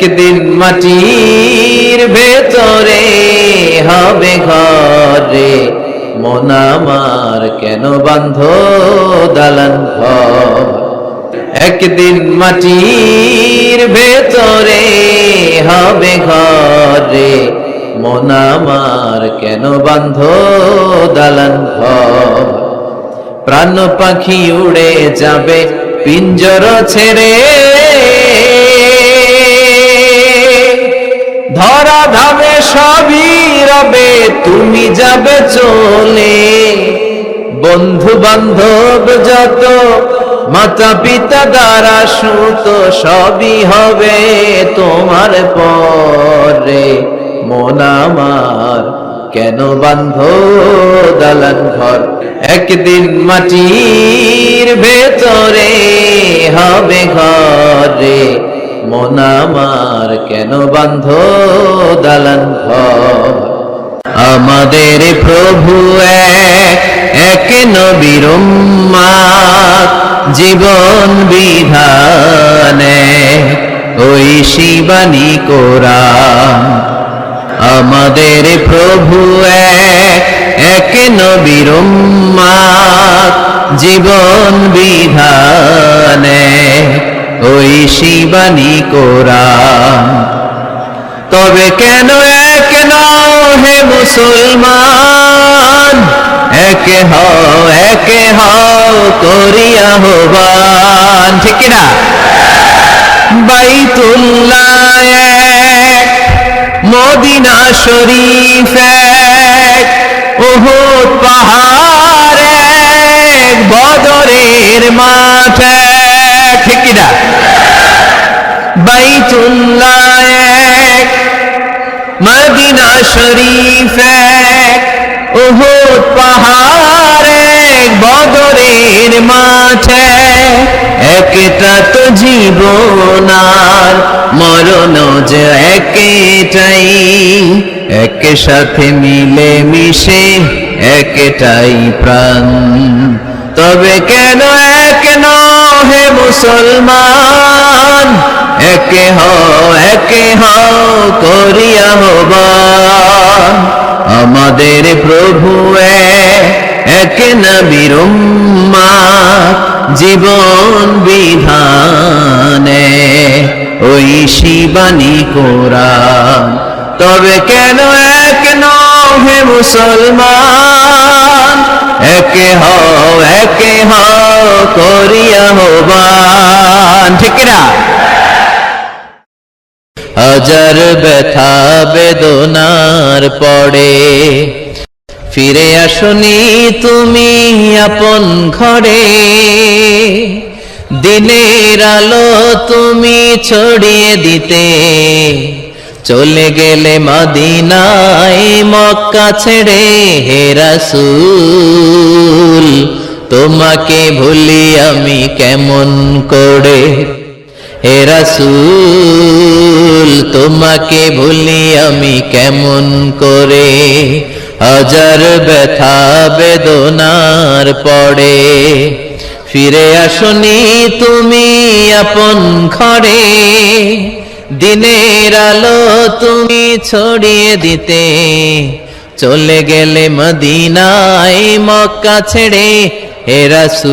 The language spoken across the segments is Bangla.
একদিন মাটির ভেতরে হবে ঘরে, মন আমার কেন বান্ধ দালান ঘর? একদিন মাটির ভেতরে হবে ঘরে, মন আমার কেন বান্ধ দালান ঘর? প্রাণ পাখি উড়ে যাবে, পিঞ্জর ছেড়ে ধরা ধাবে সবই রবে, তুমি যাবে চলে। বন্ধু বান্ধব যত মাতা পিতা দ্বারা সুত সবই হবে তোমার পরে। মন আমার কেন বান্ধ দালান ঘর? একদিন মাটির ভেতরে হবে ঘরে। মন আমার কেন বান্ধ দালান আমাদের প্রভু এক নবীর জীবন বিধানে, ওই শিবানী কোরআন। আমাদের প্রভু এক নবীর জীবন বিধানে। ওই শিবানী কোরআন। তবে কেন এক নও হে মুসলমান? একে হও একে হও করিয়া হবান ঠিক না? বাইতুল্লাহ মদিনা শরীফ এক, উহুদ পাহাড় বদরের মাঠ বাইতুল্লাহ এক, মদিনা শরীফ এক পাহাড় এক, বদরের মাঠে একটা তো জীবন আর মরণ যে একটাই এক সাথে মিলে মিশে একটাই প্রাণ। তবে কেন এক হে মুসলমান একে হও একে হও করিয়া হবান আমাদের প্রভু এক, নবীর জীবন বিধানে। ওই শিবানী কোরআন তবে কেন এক হে মুসলমান? একে হও একে হও, করিয়া হবান। ঠিক না হাজার ব্যথা বেদনার পড়ে। ফিরে আসনি তুমি আপন ঘরে। দিনের আলো তুমি ছড়িয়ে দিতে। চলে গেলে মাদিনায় মক্কা ছেড়ে, হে রাসূল, তোমাকে ভুলি আমি কেমন করে? হে রাসূল, তোমাকে ভুলি আমি কেমন করে? হাজার ব্যথা বেদনার পড়ে ফিরে আসনি তুমি আপন ঘরে। দিনের আলো তুমি ছড়িয়ে দিতে। চলে গেলে মদিনায় মক্কা ছেড়ে হে রাসূল,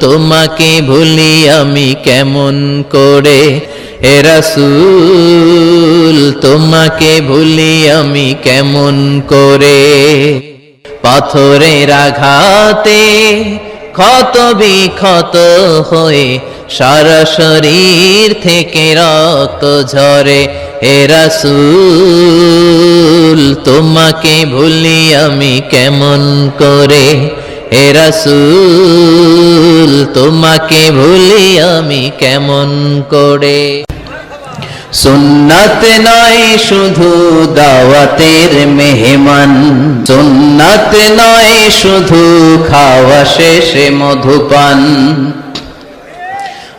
তোমাকে ভুলি আমি কেমন করে? হে রাসূল, তোমাকে ভুলি আমি কেমন করে? পাথরের আঘাতে ক্ষত বিক্ষত হয়ে সারা শরীর থেকে রক্ত ঝরে। হে রাসূল, তোমাকে ভুলি আমি কেমন করে? হে রাসূল, তোমাকে ভুলি আমি কেমন করে? সুন্নাত নয় শুধু দাওয়াতের মেহমান। সুন্নাত নয় শুধু খাওয়া শেষে মধুপান।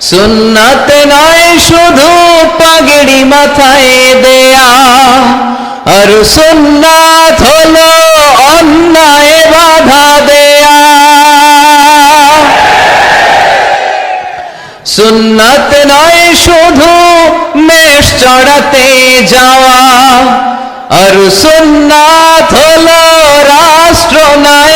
সুন্নাত নয়, শুধু পাগড়ি মাথায় দেয়া। আর সুন্নাত হলো অন্যায় বাধা দেয়া। সুন্নাত নয়, শুধু মেষ চড়াতে যাওয়া। আর সুন্নাত হলো রাষ্ট্র রাষ্ট্রনায়ক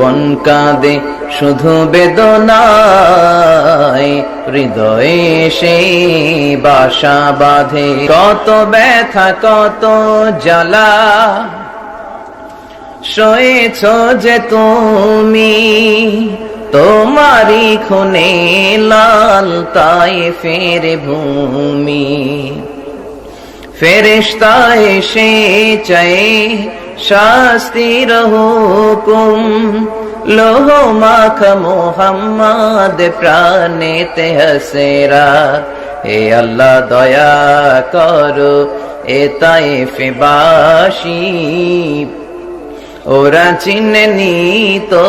ভুবন কাঁদে, শুধু বেদনায় হৃদয়ে সে বাসা বাঁধে। কত ব্যথা, কত জ্বালা, সয়েছ যে তুমি, তোমারই খুনে লাল তাই ফের ভূমি। ফেরেশতা এসে চাই শাস্তির হুকুম। লোহ মাখ মোহাম্মদ প্রাণেতে হসেরা। হে আল্লাহ দয়া করো, এ তাই বাসী। ওরা চিনেনি তো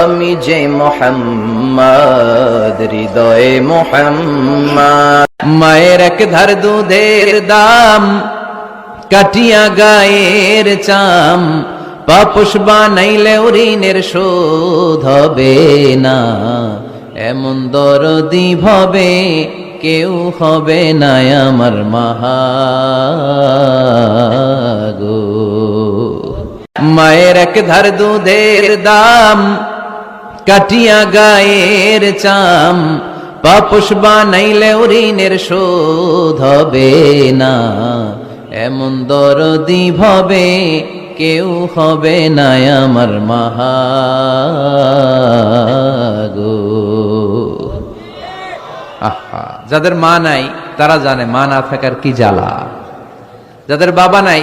আমি যে মোহাম্মদ, হৃদয়ে মোহাম্মদ। মায়ের এক ধার দুধের দাম, কাটিয়া গায়ের চাম। পাপুষ বানাইলে ঋণের শোধ হবে না। এমন দরদি ভবে কেউ হবে না আমার মাহাগো মায়ের এক ধার দুধের দাম, কাটিয়া গায়ের চাম পাপুষ বানাইলে ঋণের শোধ হবে না। এমন দরদি ভবে কেউ হবে না আমার মাহাগো আহা, যাদের মা নাই, তারা জানে মা না থাকার কি জ্বালা। যাদের বাবা নাই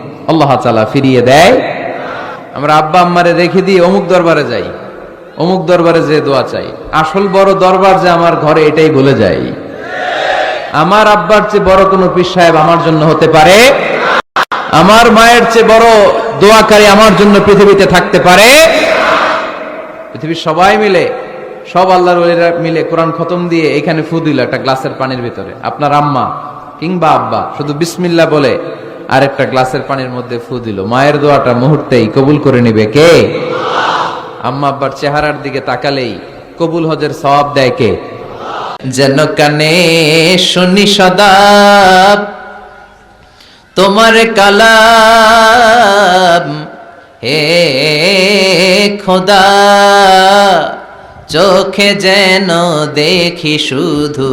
আল্লাহ তালা ফিরিয়ে দেয়। আমরা আব্বা আম্মারে রেখে দিয়ে অমুক দরবারে যাই, অমুক দরবারে যে দোয়া চাই। আসল বড় দরবার যে আমার ঘরে এটাই বলে যাই আমার আব্বার চেয়ে বড় কোনো পীর সাহেব আমার জন্য হতে পারে? আমার মায়ের চেয়ে বড় দোয়াকারী আমার জন্য পৃথিবীতে থাকতে পারে? পৃথিবীর সবাই মিলে, সব আল্লাহর মিলে কোরআন খতম দিয়ে এখানে ফু দিল একটা গ্লাসের পানির ভিতরে। আপনার আম্মা কিংবা আব্বা, শুধু বিসমিল্লা বলে আর একটা গ্লাসের পানির মধ্যে ফু দিল। মায়ের দোয়াটা মুহূর্তেই কবুল করে নিবে কে? আম্মা আব্বার চেহারার দিকে তাকালেই কবুল হজের সব দেয় কে? যেন কানে শুনি সদা তোমার কালাম। হে খোদা, চোখে যেন দেখি শুধু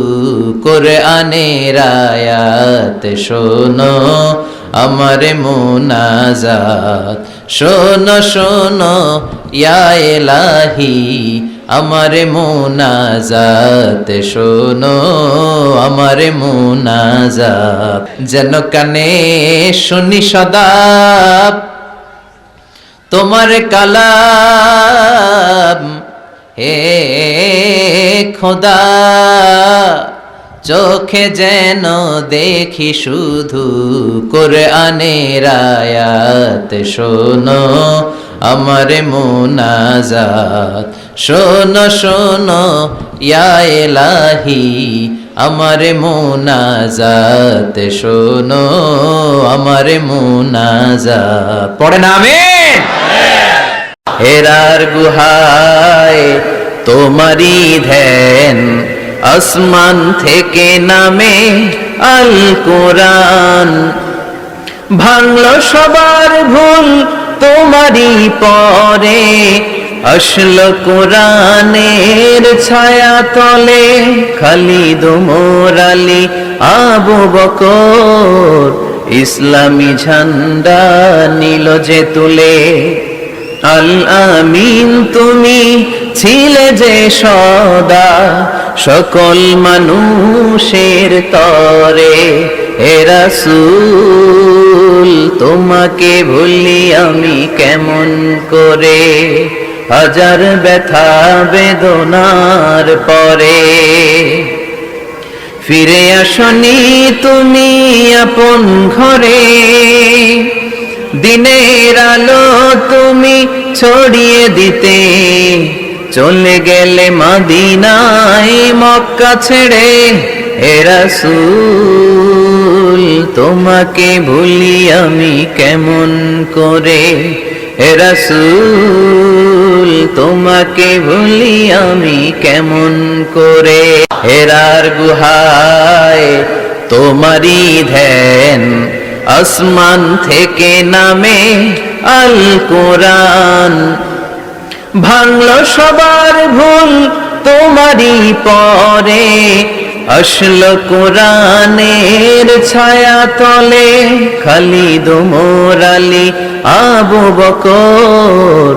কোরআনের আয়াত শোনো। আমার মোনাজাত। শোনো শোনো, ইয়া এলাহি আমার মোনাজাত। শোনো, আমার মোনাজাত। যেন কানে শুনি সদা, তোমার কালাম, হে খোদা। চোখে যেন দেখি শুধু কোরআনের আয়াত শোনো আমার মোনাজাত। শোনো শোনো, ইয়া এলাহি আমার মোনাজাত। শোনো আমার মোনাজাত। পড়ে না, আমিন? হেরার গুহায় তোমারই ধ্যান। আসমান থেকে নামে আল কোরআন। ভাঙল সবার ভুল তোমারই পরে, আসল কোরআনের ছায়া তলে, খালিদ মোরালি আবু বকর। ইসলামী ঝান্ডা নীল যে তুলে আল আমিন তুমি ছিলে যে সদা সকল মানুষের তরে। হে রাসূল, তোমাকে ভুলি আমি কেমন করে? হাজার ব্যথা বেদনার পরে। ফিরে আসনি তুমি আপন ঘরে। দিনের আলো তুমি ছড়িয়ে দিতে। চলে গেলে মাদিনায় মক্কা ছেড়ে, হে তোমাকে ভুলি আমি কেমন করে? হে তোমাকে ভুলি আমি কেমন করে? হেরার গুহায় তোমারই ধ্যান আসমান থেকে নামে আল কোরআন ভাঙল সবার ভুল তোমারই পরে। আসল কোরআনের ছায়া তলে খালিদ মোরালি আবু বকর।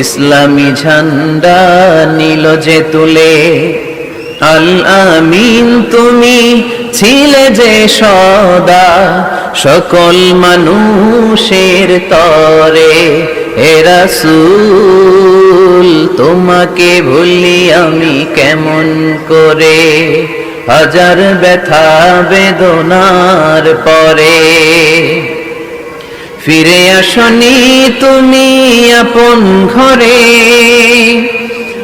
ইসলামী ঝান্ডা নিল যে তুলে। আল আমিন, তুমি ছিলে যে সদা সকল মানুষের তরে। হে রাসূল, তোমাকে ভুলি আমি কেমন করে? হাজার ব্যথা বেদনার পরে। ফিরে আসনি তুমি আপন ঘরে।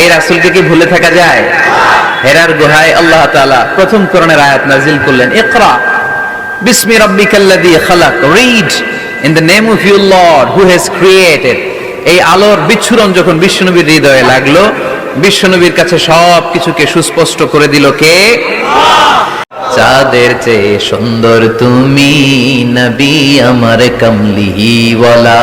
এই রাসূলকে কি ভুলে থাকা যায়? হেরার গুহায় আল্লাহ তাআলা প্রথম করণের আয়াত নাজিল করলেন, ইকরা বিসমি রাব্বিকাল্লাযী খালাক read in the name of your lord who has created এই আলোর বিচ্ছুরণ যখন বিশ্বনবীর হৃদয়ে লাগল, বিশ্বনবীর কাছে সব কিছুকে সুস্পষ্ট করে দিল কে? চাঁদের চেয়ে সুন্দর তুমি নবী আমার কমলিওয়ালা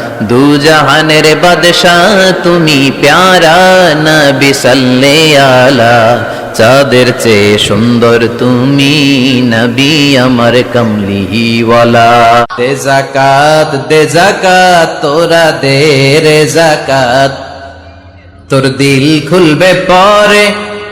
দু জাহানের বাদশাহ, তুমি প্যারা নবী সাল্লে আলা চাঁদের চেয়ে সুন্দর তুমি নবী আমার কমলিওয়ালা দে জাকাত দে জাকাত তোরা দে রে জাকাত তোর দিল খুলবে পরে,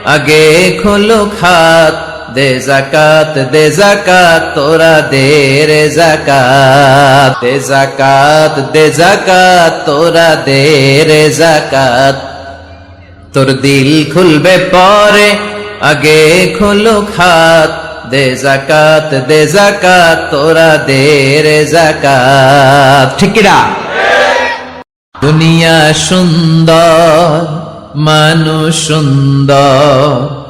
আগে খোলো খাত। দে জাকাত দে জাকাত তোরা দে রে জাকাত দে জাকাত দে জাকাত তোরা দে রে জাকাত তোর দিল খুলবে পরে, আগে খোলো খাত। দে জাকাত দে জাকাত তোরা দে রে জাকাত ঠিক কিনা? দুনিয়া সুন্দর, মানুষ সুন্দর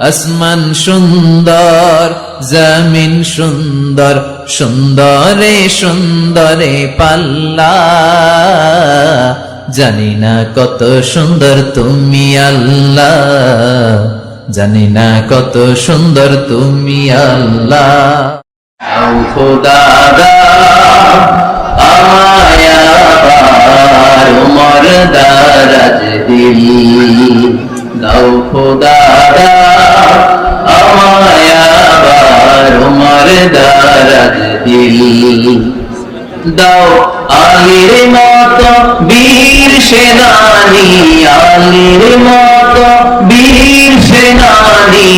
আসমান সুন্দর, জমিন সুন্দর, সুন্দরে সুন্দরে পাল্লা। জানি না কত সুন্দর তুমি আল্লাহ। জানি না কত সুন্দর তুমি আল্লাহ। খোদারা আমায় উমর দারাজ দিল। দাও খোদারা, আমায় আবার উমর দারাজ দিল। দাও আলির মত বীর সেনানি, আলির মত বীর সেনানি,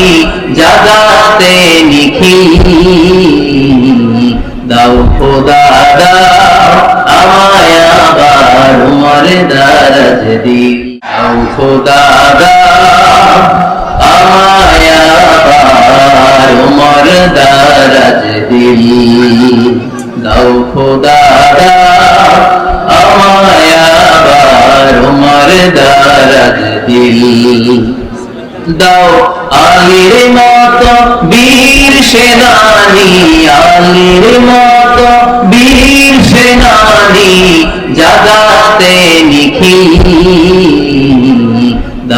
জাগাতে নিখিল। দাও খোদা দাও আমায় দারাজ দিল। দাও খোদা দাও আমায় আবার উমর দারাজ দিল দাও খোদা দাও আমায় আবার উমর দারাজ দিল দাও আলির মত বীর সেনানি, আলির মত বীর সেনানি, জাগাতে নিখিল।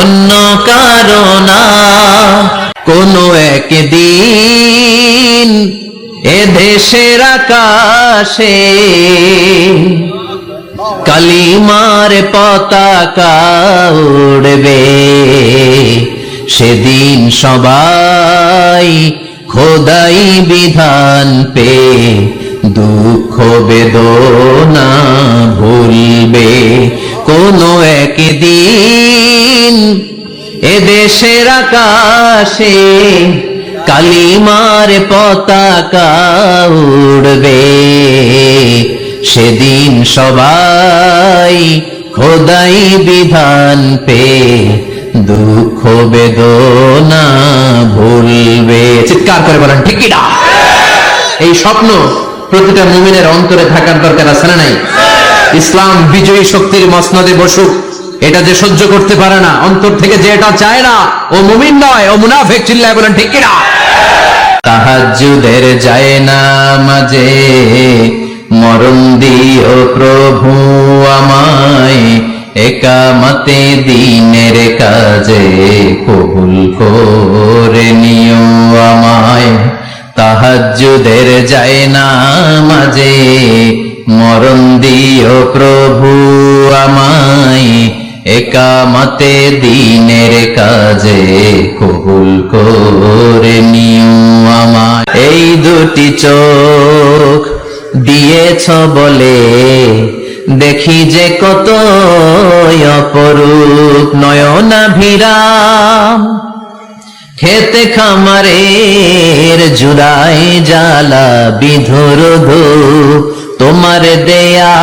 অন্য কারণা কোনো একদিন এ দেশের আকাশে কালিমার পতাকা উড়বে। সেদিন সবাই খোদাই বিধান পে দুঃখ বেদনা ভুলবে। কোনো একদিন এদেশের আকাশে কালিমার পতাকা উড়বে। সেদিন সবাই খোদাই বিধান পে দুঃখ বেদনা ভুলবে। চিৎকার করে বলেন ঠিকই এই স্বপ্ন প্রতিটা মুমিনের অন্তরে থাকার দরকার আছে না নাই? ইসলাম বিজয়ী শক্তির মসনদে বসুক। এটা যে সহ্য করতে পারে না, অন্তর থেকে যে এটা চায় না, ও মুমিন নয়, ও মুনাফেক চিল্লায় বলেন, ঠিক কিনা তাহাজ্জুদের যায় না মাঝে, মরণ দিও প্রভু আমায়, একামতে দিনের কাজে কবুল করে নিও আমায়। তাহাজ্জুদের যায় না মাঝে মরণ দিও প্রভু আমায়, একামতে দিনের কাজে কবুল করে আমায়। এই দুটি চোখ দিয়েছ বলে, দেখি যে কত অপরূপ নয়নাভিরাম। খেতে খামারের জুড়াই জালা বিধুর ধূপ তোমার দেয়া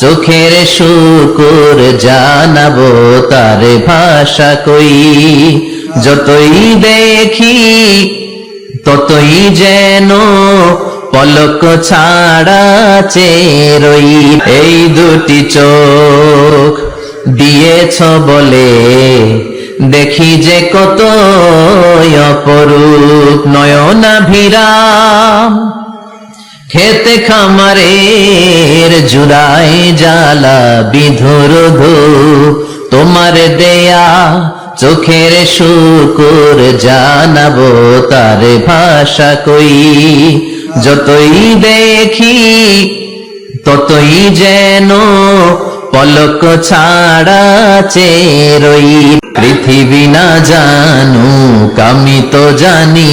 চোখের শুকুর জানাব তার ভাষা কই। যতই দেখি, ততই যেন পলক ছাড়া চেরই এই দুটি চোখ দিয়েছ বলে, দেখি যে কত অপরূপ নয়না নয়নাভিরাম। খেতে খামারের জুড়াই জালা বিধুর তোমার দেয়া চোখের শুকুর জানাব তার ভাষা কই। যতই দেখি, ততই যেন পলক ছাড়া চেরই। পৃথিবী না জানুক, আমি তো জানি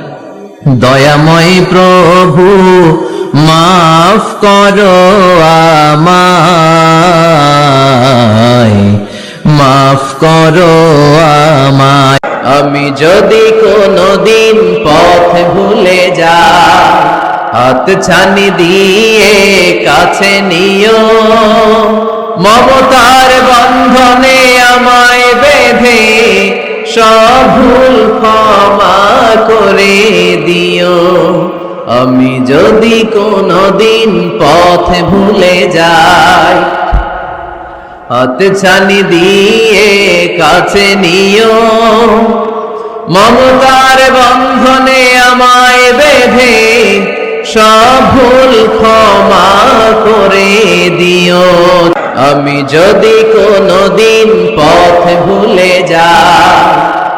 দয়াময় প্রভু, মাফ করো আমায়, মাফ করো আমায়। আমি যদি কোনো দিন পথ ভুলে যাই হাত ছানি দিয়ে কাছে নিও। মমতার বন্ধনে আমায় বেঁধে সব ভুল ক্ষমা করে দিও। আমি যদি কোনো দিন পথ ভুলে যাই, হাত ছানি দিয়ে কাছে নিও। মমতার বন্ধনে আমায় বেঁধে সব ভুল ক্ষমা করে দিও। আমি যদি কোনো দিন পথ ভুলে যাই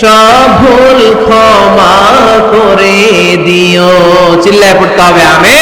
সব ভুল ক্ষমা করে দিও। চিল্লায় পড়তে হবে আমি